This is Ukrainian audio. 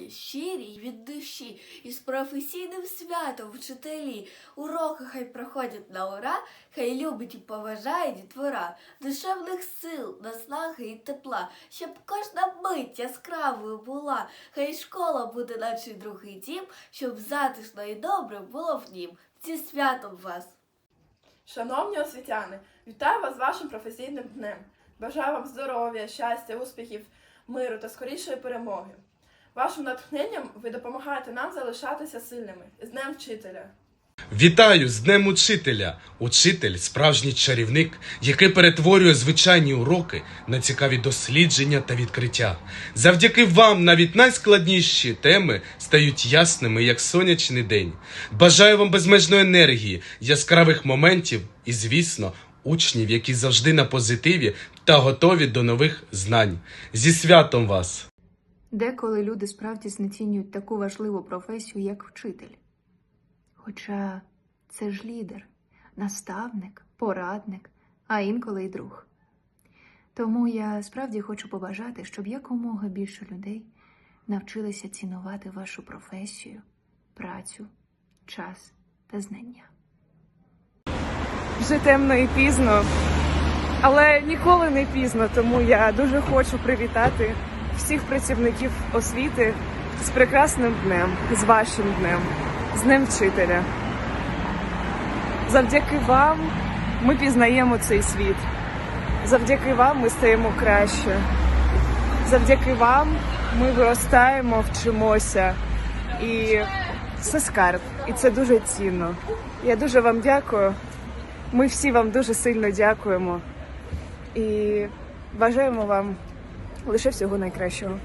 вітання щирі від душі, із професійним святом вчителі. Уроки хай проходять на ура, хай любить і поважає дітвора, душевних сил, наснаги і тепла, щоб кожна мить яскравою була, хай школа буде наче другий дім, щоб затишно і добре було в нім. Зі святом вас! Шановні освітяни, вітаю вас з вашим професійним днем. Бажаю вам здоров'я, щастя, успіхів, миру та скорішої перемоги. Вашим натхненням ви допомагаєте нам залишатися сильними з Днем вчителя. Вітаю з Днем Учителя! Учитель справжній чарівник, який перетворює звичайні уроки на цікаві дослідження та відкриття. Завдяки вам навіть найскладніші теми стають ясними, як сонячний день. Бажаю вам безмежної енергії, яскравих моментів і, звісно, учнів, які завжди на позитиві та готові до нових знань. Зі святом вас! Деколи люди справді знецінюють таку важливу професію, як вчитель. Хоча це ж лідер, наставник, порадник, а інколи й друг. Тому я справді хочу побажати, щоб якомога більше людей навчилися цінувати вашу професію, працю, час та знання. вже темно і пізно, але ніколи не пізно, тому я дуже хочу привітати всіх працівників освіти з прекрасним днем, з вашим днем, з Днем вчителя. Завдяки вам ми пізнаємо цей світ. Завдяки вам ми стаємо краще. Завдяки вам ми виростаємо, вчимося. І це скарб, і це дуже цінно. Я дуже вам дякую. Ми всі вам дуже сильно дякуємо і бажаємо вам лише всього найкращого.